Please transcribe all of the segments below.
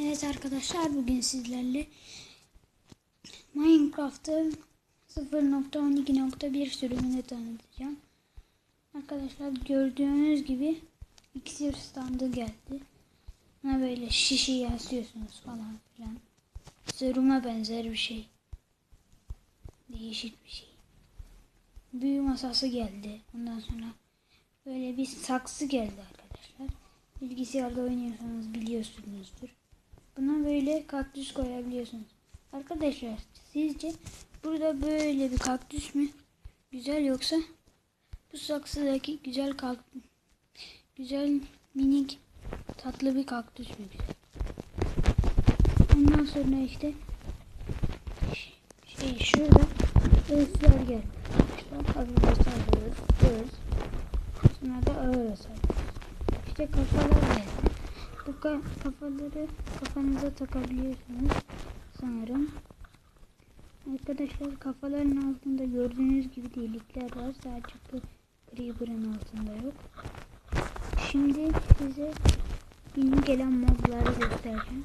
Evet arkadaşlar bugün sizlerle Minecraft'ın 0.12.1 sürümünü tanıtacağım. Arkadaşlar gördüğünüz gibi iksir standı geldi. Buna böyle şişe yaslıyorsunuz falan filan. Seruma benzer bir şey. Değişik bir şey. Büyü masası geldi. Ondan sonra böyle bir saksı geldi arkadaşlar. Bilgisayarda oynuyorsanız biliyorsunuzdur. Buna böyle kaktüs koyabiliyorsunuz. Arkadaşlar sizce burada böyle bir kaktüs mü güzel yoksa bu saksıdaki güzel kaktüs güzel minik tatlı bir kaktüs mü güzel? Ondan sonra işte şey şurada öğütler geldi. İşte sarıyoruz. Öğüt. Sonra da ağır sarıyoruz. İşte kafalar geldi. Bu ka- kafaları kafanıza takabiliyorsunuz sanırım. Arkadaşlar kafaların altında gördüğünüz gibi delikler var. Sadece bu Creeper'ın altında yok. Şimdi size yeni gelen mobları göstereceğim.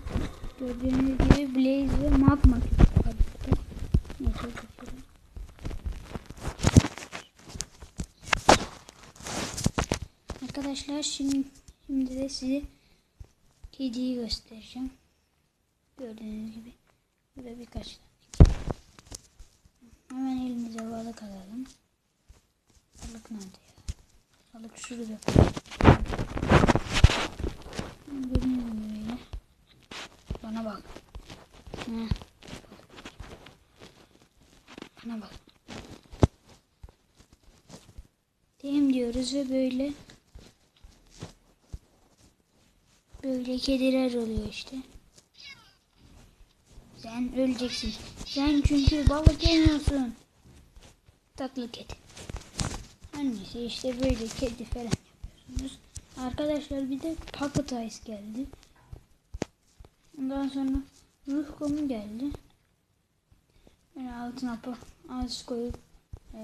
Gördüğünüz gibi Blaze ve Magma burada. Neyse geçelim. Arkadaşlar şimdi, şimdi de size kediyi göstereceğim. Gördüğünüz gibi burada birkaç tane. Hemen elimize balık alalım. Balık nerede ya? Balık şurada. Gibi böyle. Bana bak. Bana bak. Dem diyoruz ve böyle böyle kediler oluyor işte. Sen öleceksin. Sen çünkü balık yemiyorsun. Tatlı kedi. Neyse işte böyle kedi falan yapıyorsunuz. Arkadaşlar bir de Pocket Ice geldi. Ondan sonra ruh komu geldi. Böyle altına az koyup e,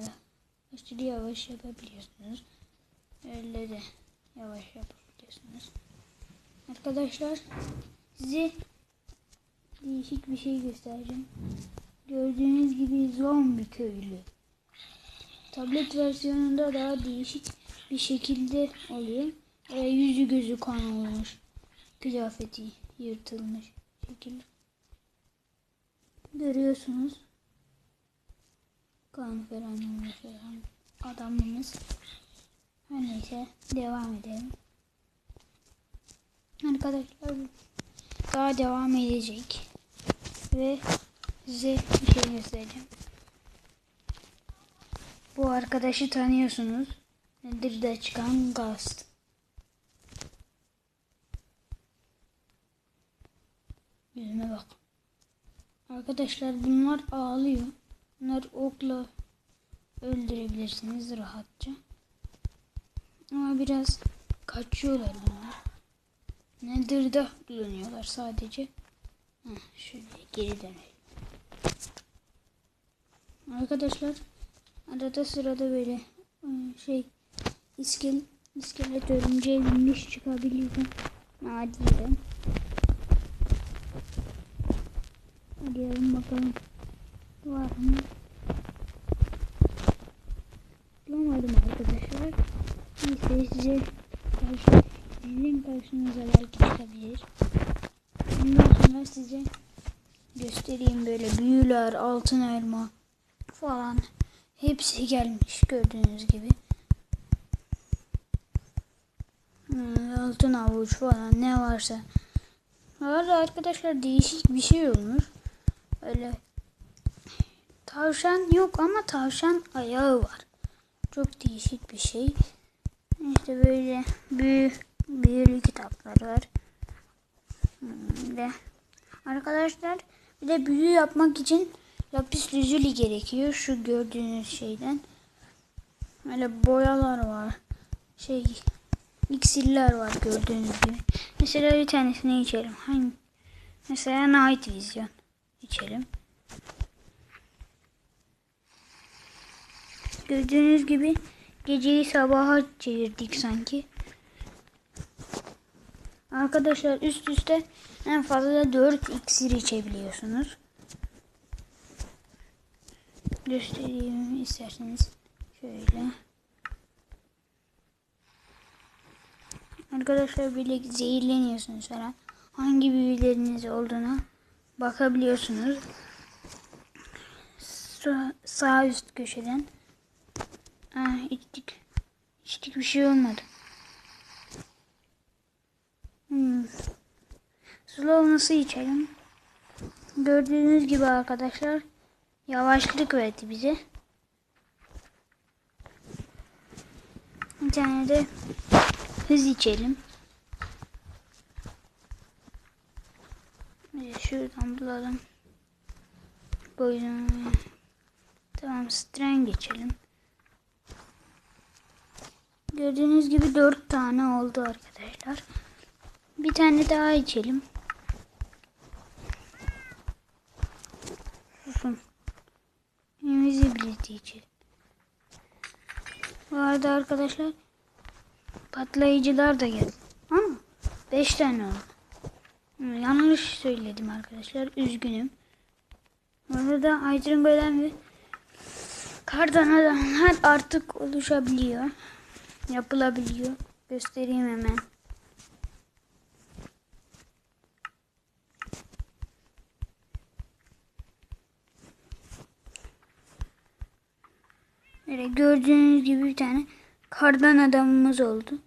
aşırı yavaş yapabiliyorsunuz. Öyle de yavaş yapabiliyorsunuz. Arkadaşlar size değişik bir şey göstereceğim. Gördüğünüz gibi zombi köylü. Tablet versiyonunda daha değişik bir şekilde oluyor. E, yüzü gözü kan olmuş. Kıyafeti yırtılmış şekilde. Görüyorsunuz. Kan falan olmuş. Adamımız. Her neyse devam edelim. Arkadaşlar daha devam edecek. Ve size bir şey göstereceğim. Bu arkadaşı tanıyorsunuz. Nedir de çıkan Gast. Yüzüme bak. Arkadaşlar bunlar ağlıyor. Bunlar okla öldürebilirsiniz rahatça. Ama biraz kaçıyorlar bunlar. Nedir de kullanıyorlar sadece. Heh, şöyle geri dönelim. Arkadaşlar arada sırada böyle ıı, şey iskel, iskelet örümceğe binmiş çıkabiliyor. Nadiren. Arayalım bakalım. Var mı? Bulamadım arkadaşlar. Neyse size karşı, sizin karşınıza çıkabilir. Ondan sonra size göstereyim böyle büyüler, altın elma falan. Hepsi gelmiş gördüğünüz gibi. Hmm, Altın avuç falan ne varsa. Arada arkadaşlar değişik bir şey olmuş. Öyle tavşan yok ama tavşan ayağı var. Çok değişik bir şey. İşte böyle büyü, büyülü kitaplar var. Hmm, Ve de büyü yapmak için lapis lazuli gerekiyor. Şu gördüğünüz şeyden. Böyle boyalar var. Şey iksirler var gördüğünüz gibi. Mesela bir tanesini içelim. Hangi? Mesela Night Vision içelim. Gördüğünüz gibi geceyi sabaha çevirdik sanki. Arkadaşlar üst üste en fazla 4 iksir içebiliyorsunuz. Göstereyim isterseniz. Şöyle. Arkadaşlar böyle zehirleniyorsunuz falan. Hangi büyüleriniz olduğuna bakabiliyorsunuz. Sağ üst köşeden. Ah, içtik. İçtik bir şey olmadı. Hmm. Nasıl içelim? Gördüğünüz gibi arkadaşlar yavaşlık verdi bize. Bir tane de hız içelim. Şuradan bulalım. Boyun. Tamam strength geçelim. Gördüğünüz gibi dört tane oldu arkadaşlar. Bir tane daha içelim. Susun. Invisibility içelim. Bu arada arkadaşlar patlayıcılar da geldi. Ama 5 tane oldu. Yanlış söyledim arkadaşlar. Üzgünüm. Orada Aydın Gölen ve kardan adamlar artık oluşabiliyor. Yapılabiliyor. Göstereyim hemen. Böyle gördüğünüz gibi bir tane kardan adamımız oldu.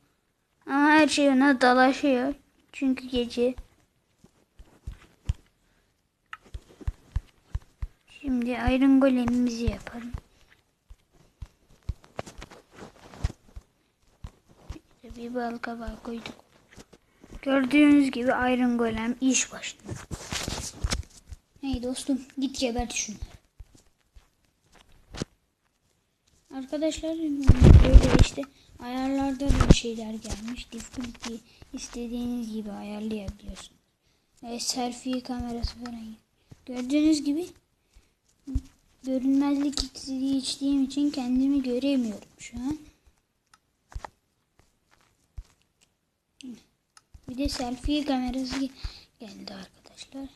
Ama her şey ona dalaşıyor. Çünkü gece. Şimdi Iron Golem'imizi yapalım. Bir bal kabağı koyduk. Gördüğünüz gibi Iron Golem iş başında. Hey dostum git gebert şunu. Arkadaşlar böyle işte ayarlarda da şeyler gelmiş. Difficulty istediğiniz gibi ayarlayabiliyorsunuz. Ve selfie kamerası falan. Gördüğünüz gibi görünmezlik iksiri içtiğim için kendimi göremiyorum şu an. Bir de selfie kamerası geldi arkadaşlar.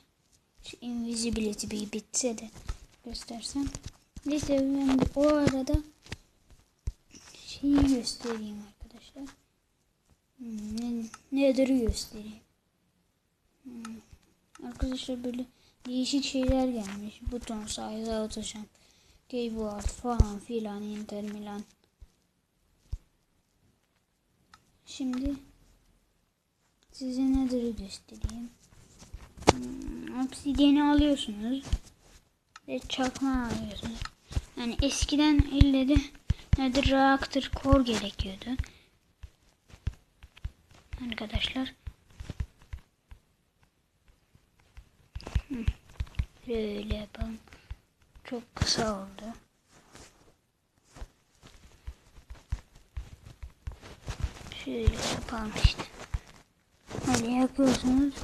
Şu invisibility bir bitse de göstersem. Neyse ben o arada şeyi göstereyim arkadaşlar. Hmm, ne, nedir'i göstereyim. Hmm. Arkadaşlar böyle değişik şeyler gelmiş. Buton size autoşan. Keyboard falan filan Inter Milan. Şimdi size nedir'i göstereyim. Hmm, obsidiyeni alıyorsunuz. Ve çakma alıyorsunuz. Yani eskiden ille de nedir reaktör core gerekiyordu. Arkadaşlar. Böyle yapalım. Çok kısa oldu. Şöyle yapalım işte. Böyle yapıyorsunuz.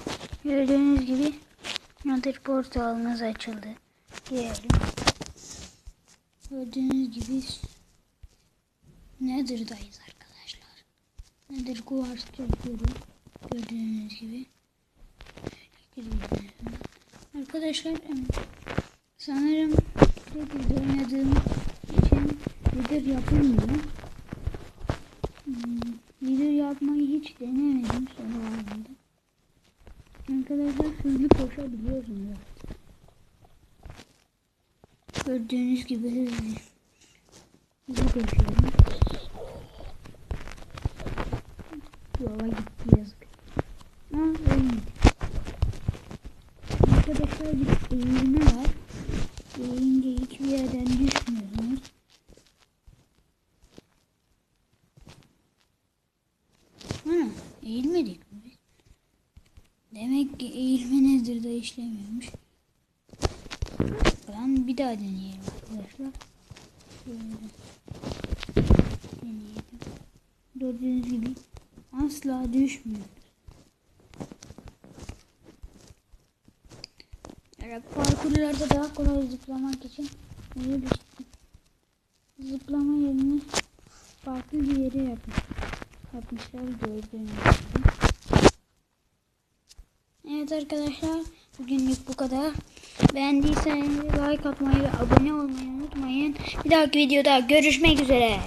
Gördüğünüz gibi Nether portalınız açıldı. Girelim. Gördüğünüz gibi Nether'dayız arkadaşlar. Nether Guars çekiyorum. Gördüğünüz gibi. Arkadaşlar sanırım Nether'da oynadığım için Nether yapılmıyor. Hmm, Nether yapmayı hiç denemedim son zamanlarda. Arkadaşlar hızlı koşabiliyorsunuz. Gördüğünüz gibi hızlı. Hızlı koşuyorum. Yola gitti yazık. Ama ölmedi. Arkadaşlar bir eğilme var. Eğilince hiçbir yerden düşmüyorsunuz. Ha, eğilmedik mi biz? Demek ki eğilme nedir de işlemiyormuş. Ben bir daha deneyelim arkadaşlar. Şöyle deneyelim. Gördüğünüz gibi asla düşmüyor. Evet, parkurlarda daha kolay zıplamak için böyle bir zıplama yerini farklı bir yere yapmış, yapmışlar gördüğünüz. Evet arkadaşlar bugünlük bu kadar. Beğendiyseniz like atmayı ve abone olmayı unutmayın. Bir dahaki videoda görüşmek üzere.